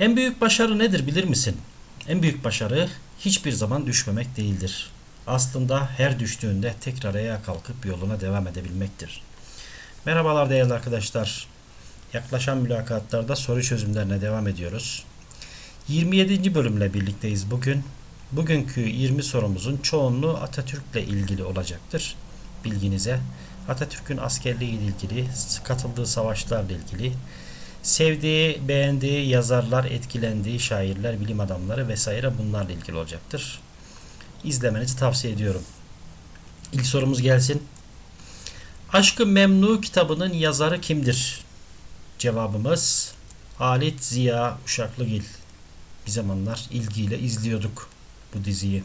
En büyük başarı nedir bilir misin? En büyük başarı hiçbir zaman düşmemek değildir. Aslında her düştüğünde tekrar ayağa kalkıp yoluna devam edebilmektir. Merhabalar değerli arkadaşlar. Yaklaşan mülakatlarda soru çözümlerine devam ediyoruz. 27. bölümle birlikteyiz bugün. Bugünkü 20 sorumuzun çoğunluğu Atatürk'le ilgili olacaktır. Bilginize Atatürk'ün askerliği ile ilgili, katıldığı savaşlarla ilgili, sevdiği, beğendiği yazarlar, etkilendiği şairler, bilim adamları vesaire bunlarla ilgili olacaktır. İzlemenizi tavsiye ediyorum. İlk sorumuz gelsin. Aşkı Memnu kitabının yazarı kimdir? Cevabımız Halit Ziya Uşaklıgil. Bir zamanlar ilgiyle izliyorduk bu diziyi.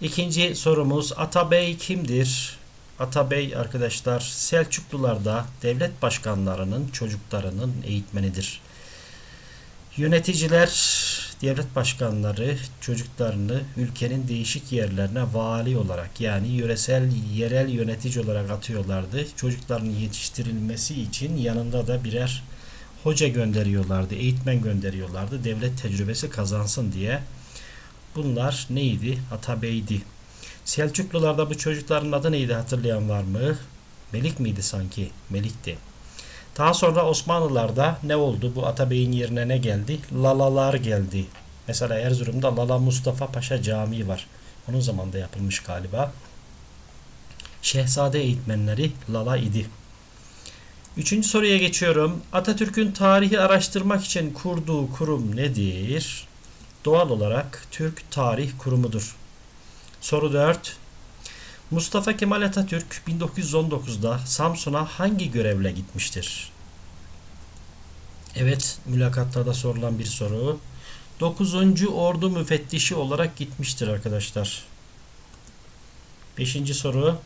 İkinci sorumuz Atabey kimdir? Atabey arkadaşlar Selçuklularda devlet başkanlarının çocuklarının eğitmenidir. Yöneticiler, devlet başkanları çocuklarını ülkenin değişik yerlerine vali olarak yani yöresel yerel yönetici olarak atıyorlardı. Çocukların yetiştirilmesi için yanında da birer hoca gönderiyorlardı, eğitmen gönderiyorlardı. Devlet tecrübesi kazansın diye. Bunlar neydi? Atabey'di. Selçuklularda bu çocukların adı neydi hatırlayan var mı? Melik miydi sanki? Melik'ti. Daha sonra Osmanlılarda ne oldu? Bu Atabey'in yerine ne geldi? Lalalar geldi. Mesela Erzurum'da Lala Mustafa Paşa Camii var. Onun zamanında yapılmış galiba. Şehzade eğitmenleri Lala idi. Üçüncü soruya geçiyorum. Atatürk'ün tarihi araştırmak için kurduğu kurum nedir? Doğal olarak Türk Tarih Kurumu'dur. Soru 4. Mustafa Kemal Atatürk 1919'da Samsun'a hangi görevle gitmiştir? Evet, mülakatlarda sorulan bir soru. 9. Ordu müfettişi olarak gitmiştir arkadaşlar. 5. soru.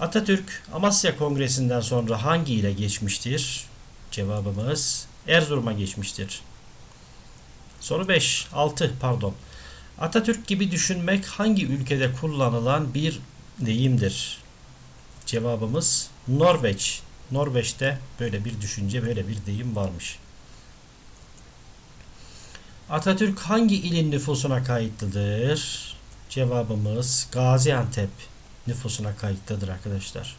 Atatürk Amasya Kongresi'nden sonra hangi ile geçmiştir? Cevabımız Erzurum'a geçmiştir. Soru 5. 6 pardon. Atatürk gibi düşünmek hangi ülkede kullanılan bir deyimdir? Cevabımız Norveç. Norveç'te böyle bir düşünce, böyle bir deyim varmış. Atatürk hangi ilin nüfusuna kayıtlıdır? Cevabımız Gaziantep nüfusuna kayıtlıdır arkadaşlar.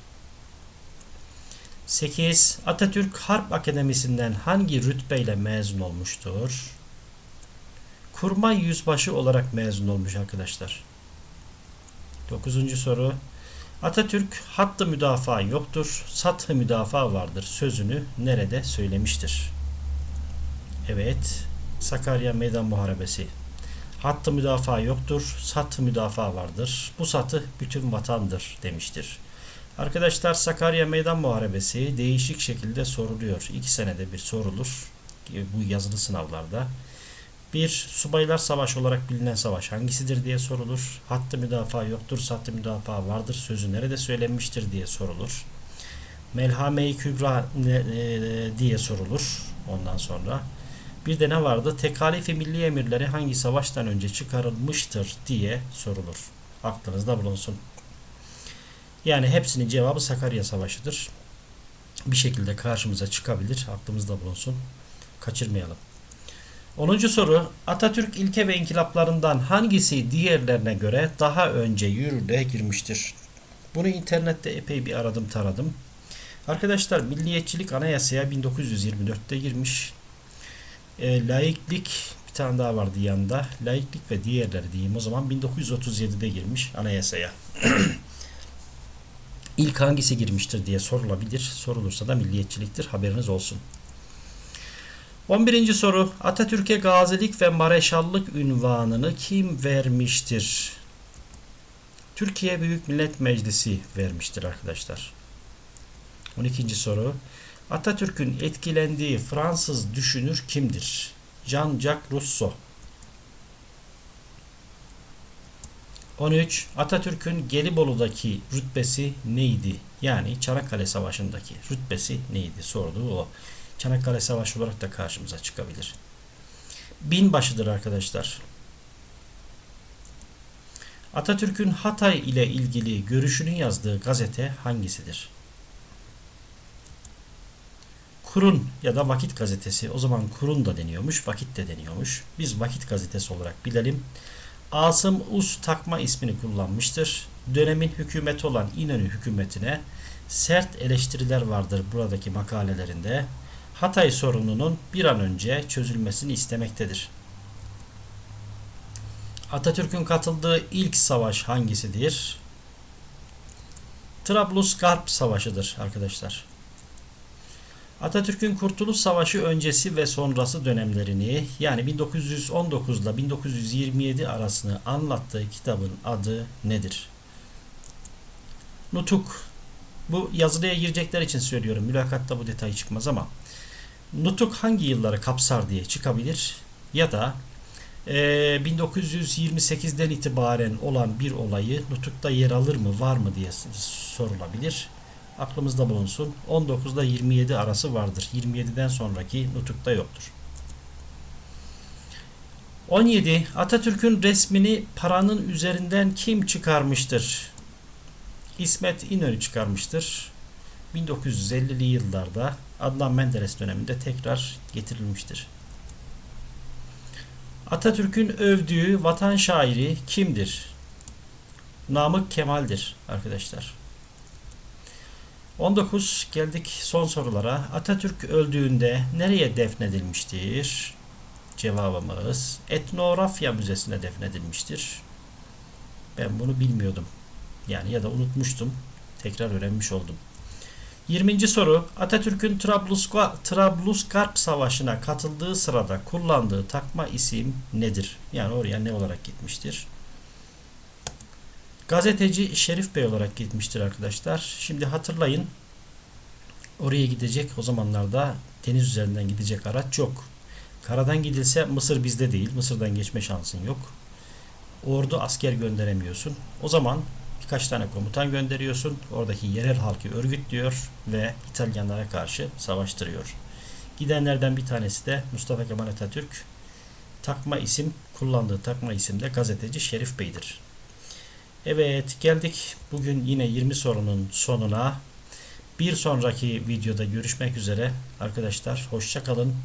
8. Atatürk Harp Akademisi'nden hangi rütbeyle mezun olmuştur? Kurmay yüzbaşı olarak mezun olmuş arkadaşlar. 9. soru. Atatürk hattı müdafaa yoktur, sathı müdafaa vardır sözünü nerede söylemiştir? Evet, Sakarya Meydan Muharebesi. Hattı müdafaa yoktur, sathı müdafaa vardır. Bu satı bütün vatandır demiştir. Arkadaşlar Sakarya Meydan Muharebesi değişik şekilde soruluyor. İki senede bir sorulur bu yazılı sınavlarda. Bir, subaylar savaşı olarak bilinen savaş hangisidir diye sorulur. Hattı müdafaa yoktur, sattı müdafaa vardır sözü nerede söylenmiştir diye sorulur. Melhame-i Kübra ne, e, diye sorulur ondan sonra. Bir de ne vardı? Tekalifi milli emirleri hangi savaştan önce çıkarılmıştır diye sorulur. Aklınızda bulunsun. Yani hepsinin cevabı Sakarya Savaşı'dır. Bir şekilde karşımıza çıkabilir. Aklımızda bulunsun. Kaçırmayalım. 10. soru Atatürk ilke ve inkılaplarından hangisi diğerlerine göre daha önce yürürlüğe girmiştir? Bunu internette epey bir aradım taradım. Arkadaşlar milliyetçilik anayasaya 1924'te girmiş. E, laiklik bir tane daha vardı yanında. Laiklik ve diğerleri diyeyim o zaman 1937'de girmiş anayasaya. İlk hangisi girmiştir diye sorulabilir. Sorulursa da milliyetçiliktir. Haberiniz olsun. 11. soru Atatürk'e gazilik ve mareşallık ünvanını kim vermiştir? Türkiye Büyük Millet Meclisi vermiştir arkadaşlar. 12. soru Atatürk'ün etkilendiği Fransız düşünür kimdir? Jean-Jacques Rousseau. 13. Atatürk'ün Gelibolu'daki rütbesi neydi? Yani Çanakkale Savaşı'ndaki rütbesi neydi? Sorduğu o. Çanakkale Savaşı olarak da karşımıza çıkabilir. Binbaşıdır arkadaşlar. Atatürk'ün Hatay ile ilgili görüşünü yazdığı gazete hangisidir? Kurun ya da Vakit gazetesi. O zaman Kurun da deniyormuş, Vakit de deniyormuş. Biz Vakit gazetesi olarak bilelim. Asım Us takma ismini kullanmıştır. Dönemin hükümeti olan İnönü hükümetine sert eleştiriler vardır buradaki makalelerinde. Hatay sorununun bir an önce çözülmesini istemektedir. Atatürk'ün katıldığı ilk savaş hangisidir? Trablusgarp Savaşı'dır arkadaşlar. Atatürk'ün Kurtuluş Savaşı öncesi ve sonrası dönemlerini yani 1919 ile 1927 arasını anlattığı kitabın adı nedir? Nutuk. Bu yazılıya girecekler için söylüyorum. Mülakatta bu detay çıkmaz ama Nutuk hangi yılları kapsar diye çıkabilir ya da e, 1928'den itibaren olan bir olayı Nutuk'ta yer alır mı var mı diye sorulabilir. Aklımızda bulunsun. 19 ile 27 arası vardır. 27'den sonraki Nutuk'ta yoktur. 17. Atatürk'ün resmini paranın üzerinden kim çıkarmıştır? İsmet İnönü çıkarmıştır. 1950'li yıllarda Adnan Menderes döneminde tekrar getirilmiştir. Atatürk'ün övdüğü vatan şairi kimdir? Namık Kemal'dir arkadaşlar. 19 geldik son sorulara. Atatürk öldüğünde nereye defnedilmiştir? Cevabımız Etnografya Müzesi'ne defnedilmiştir. Ben bunu bilmiyordum. Yani ya da unutmuştum. Tekrar öğrenmiş oldum. 20. soru Atatürk'ün Trablusga- Trablusgarp Savaşı'na katıldığı sırada kullandığı takma isim nedir? Yani oraya ne olarak gitmiştir? Gazeteci Şerif Bey olarak gitmiştir arkadaşlar. Şimdi hatırlayın. Oraya gidecek o zamanlarda deniz üzerinden gidecek araç yok. Karadan gidilse Mısır bizde değil. Mısır'dan geçme şansın yok. Ordu asker gönderemiyorsun. O zaman birkaç tane komutan gönderiyorsun. Oradaki yerel halkı örgütlüyor ve İtalyanlara karşı savaştırıyor. Gidenlerden bir tanesi de Mustafa Kemal Atatürk. Takma isim, kullandığı takma isim de gazeteci Şerif Bey'dir. Evet geldik bugün yine 20 sorunun sonuna. Bir sonraki videoda görüşmek üzere. Arkadaşlar hoşça kalın.